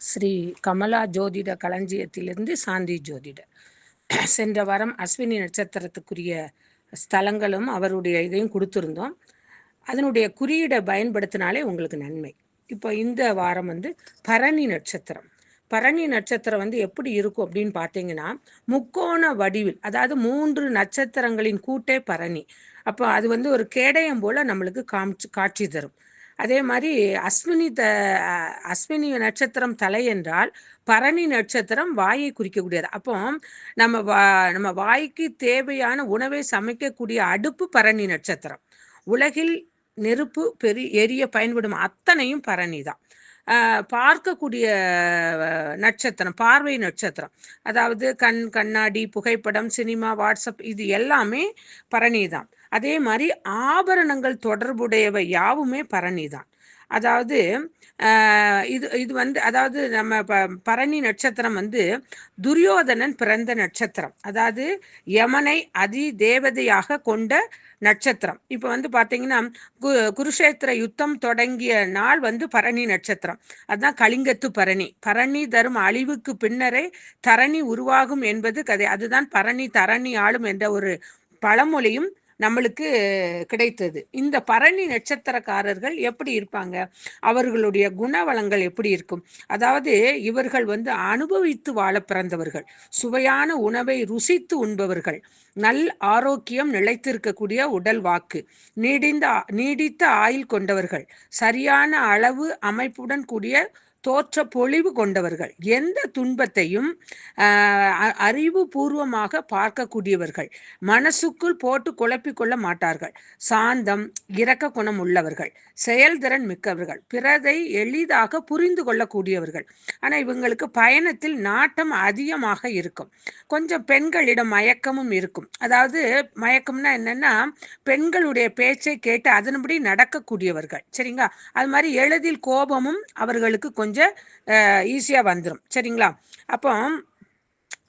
ஸ்ரீ கமலா ஜோதிட களஞ்சியத்திலிருந்து சாந்தி ஜோதிட. சென்ற வாரம் அஸ்வினி நட்சத்திரத்துக்குரிய ஸ்தலங்களும் அவருடைய இதையும் கொடுத்துருந்தோம். அதனுடைய குறியீடை பயன்படுத்தினாலே உங்களுக்கு நன்மை. இப்போ இந்த வாரம் வந்து பரணி நட்சத்திரம். பரணி நட்சத்திரம் வந்து எப்படி இருக்கும் அப்படின்னு பார்த்தீங்கன்னா முக்கோண வடிவில் அதாவது மூன்று நட்சத்திரங்களின் கூட்டே பரணி. அப்போ அது வந்து ஒரு கேடயம் போல நம்மளுக்கு காமிச்சு காட்சி தரும். அதே மாதிரி அஸ்வினி த அஸ்வினி நட்சத்திரம் தலை என்றால் பரணி நட்சத்திரம் வாயை குறிக்கக்கூடியது. அப்போ நம்ம வா நம்ம வாய்க்கு தேவையான உணவை சமைக்கக்கூடிய அடுப்பு பரணி நட்சத்திரம். உலகில் நெருப்பு பெரிய எரிய பயன்படும் அத்தனையும் பரணி தான். பார்க்கக்கூடிய நட்சத்திரம் பார்வை நட்சத்திரம். அதாவது கண் கண்ணாடி புகைப்படம் சினிமா வாட்ஸ்அப் இது எல்லாமே பரணி தான். அதே மாதிரி ஆபரணங்கள் தொடர்புடையவை யாவுமே பரணி தான். அதாவது இது இது வந்து அதாவது நம்ம ப பரணி நட்சத்திரம் வந்து துரியோதனன் பிறந்த நட்சத்திரம். அதாவது யமனை அதி தேவதையாக கொண்ட நட்சத்திரம். இப்போ வந்து பார்த்தீங்கன்னா கு குருஷேத்திர யுத்தம் தொடங்கிய நாள் வந்து பரணி நட்சத்திரம். அதுதான் கலிங்கத்து பரணி. பரணி தரும் அழிவுக்கு பின்னரே தரணி உருவாகும் என்பது கதை. அதுதான் பரணி தரணி ஆளும் என்ற ஒரு பழமொழியும் நம்மளுக்கு கிடைத்தது. இந்த பரணி நட்சத்திரக்காரர்கள் எப்படி இருப்பாங்க? அவர்களுடைய குணவளங்கள் எப்படி இருக்கும்? அதாவது இவர்கள் வந்து அனுபவித்து வாழ பிறந்தவர்கள். சுவையான உணவை ருசித்து உண்பவர்கள். நல் ஆரோக்கியம் நிலைத்திருக்கக்கூடிய உடல் வாக்கு. நீடிந்த நீடித்த ஆயுள் கொண்டவர்கள். சரியான அளவு அமைப்புடன் கூடிய தோற்ற பொழிவு கொண்டவர்கள் எந்த துன்பத்தையும் அறிவு பூர்வமாக பார்க்கக்கூடியவர்கள் மனசுக்குள் போட்டு குழப்பிக்கொள்ள மாட்டார்கள். சாந்தம் இரக்க குணம் உள்ளவர்கள் செயல்திறன் மிக்கவர்கள் பிறதை எளிதாக புரிந்து கொள்ளக்கூடியவர்கள். ஆனால் இவங்களுக்கு பயணத்தில் நாட்டம் அதிகமாக இருக்கும். கொஞ்சம் பெண்களிடம் மயக்கமும் இருக்கும். அதாவது மயக்கம்னா என்னன்னா பெண்களுடைய பேச்சை கேட்டு அதன்படி நடக்கக்கூடியவர்கள். சரிங்களா? அது மாதிரி எளிதில் கோபமும் அவர்களுக்கு கொஞ்சம் கொஞ்சம் ஈஸியாக வந்துடும் சரிங்களா? அப்போ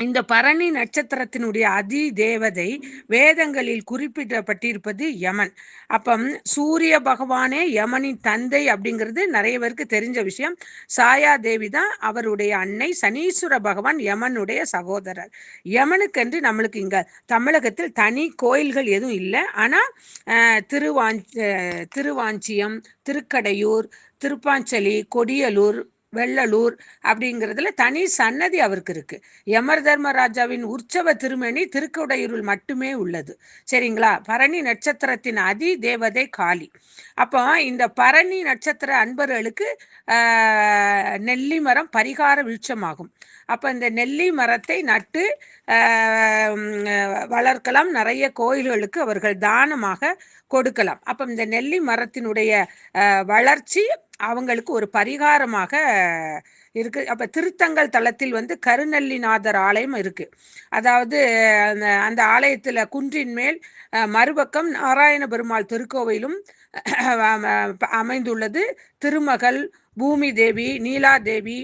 இந்த பரணி நட்சத்திரத்தினுடைய அதி தேவதை வேதங்களில் குறிப்பிடப்பட்டிருப்பது யமன். அப்போ சூரிய பகவானே யமனின் தந்தை அப்படிங்கிறது நிறைய பேருக்கு தெரிஞ்ச விஷயம். சாயா தேவி தான் அவருடைய அன்னை சனீஸ்வர பகவான் யமனுடைய சகோதரர். யமனுக்கென்று நம்மளுக்கு இங்கே தமிழகத்தில் தனி கோயில்கள் எதுவும் இல்லை. ஆனால் திருவாஞ் திருவாஞ்சியம் திருக்கடையூர் திருப்பாஞ்சலி கொடியலூர் வெள்ளலூர் அப்படிங்கிறதுல தனி சன்னதி அவருக்கு இருக்கு. யமர் தர்மராஜாவின் உற்சவ திருமணி திருக்குடையூரில் மட்டுமே உள்ளது. சரிங்களா? பரணி நட்சத்திரத்தின் அதி தேவதை காளி. அப்போ இந்த பரணி நட்சத்திர அன்பர்களுக்கு நெல்லி மரம் பரிகார விருட்சமாகும். அப்போ இந்த நெல்லி மரத்தை நட்டு வளர்க்கலாம். நிறைய கோயில்களுக்கு அவர்கள் தானமாக கொடுக்கலாம். அப்போ இந்த நெல்லி மரத்தினுடைய வளர்ச்சி அவங்களுக்கு ஒரு பரிகாரமாக இருக்கு. அப்ப திருத்தங்கள் தளத்தில் வந்து கருநல்லிநாதர் ஆலயம் இருக்கு. அதாவது அந்த அந்த ஆலயத்துல குன்றின் மேல் மறுபக்கம் நாராயண பெருமாள் திருக்கோவிலும் அமைந்துள்ளது. திருமகள் பூமி தேவி நீலா தேவி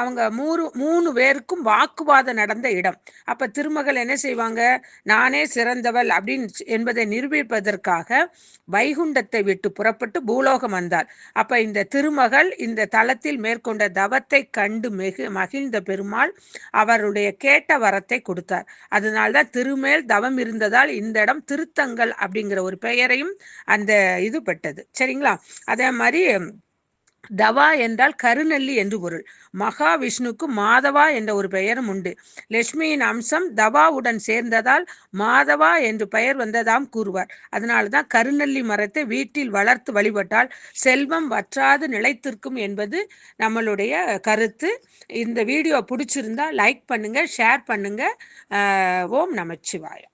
அவங்க மூணு மூணு பேருக்கும் வாக்குவாதம் நடந்த இடம். அப்போ திருமகள் என்ன செய்வாங்க? நானே சிறந்தவள் அப்படின்னு என்பதை நிரூபிப்பதற்காக வைகுண்டத்தை விட்டு புறப்பட்டு பூலோகம் வந்தார் அப்போ இந்த திருமகள் இந்த தளத்தில் மேற்கொண்ட தவத்தை கண்டு மிகு மகிழ்ந்த பெருமாள் அவருடைய கேட்ட வரத்தை கொடுத்தார். அதனால்தான் திருமேல் தவம் இருந்ததால் இந்த இடம் திருத்தங்கள் அப்படிங்கிற ஒரு பெயரையும் அந்த இது பெற்றது. சரிங்களா? அதே மாதிரி தவா என்றால் கருநெல்லி என்று பொருள். மகாவிஷ்ணுக்கு மாதவா என்ற ஒரு பெயரும் உண்டு. லட்சுமியின் அம்சம் தவாவுடன் சேர்ந்ததால் மாதவா என்று பெயர் வந்ததாம் கூறுவார். அதனால்தான் கருநெல்லி மரத்தை வீட்டில் வளர்த்து வழிபட்டால் செல்வம் வற்றாது நிலைத்திருக்கும் என்பது நம்மளுடைய கருத்து. இந்த வீடியோ பிடிச்சிருந்தா லைக் பண்ணுங்க ஷேர் பண்ணுங்க. ஓம் நமச்சிவாயம்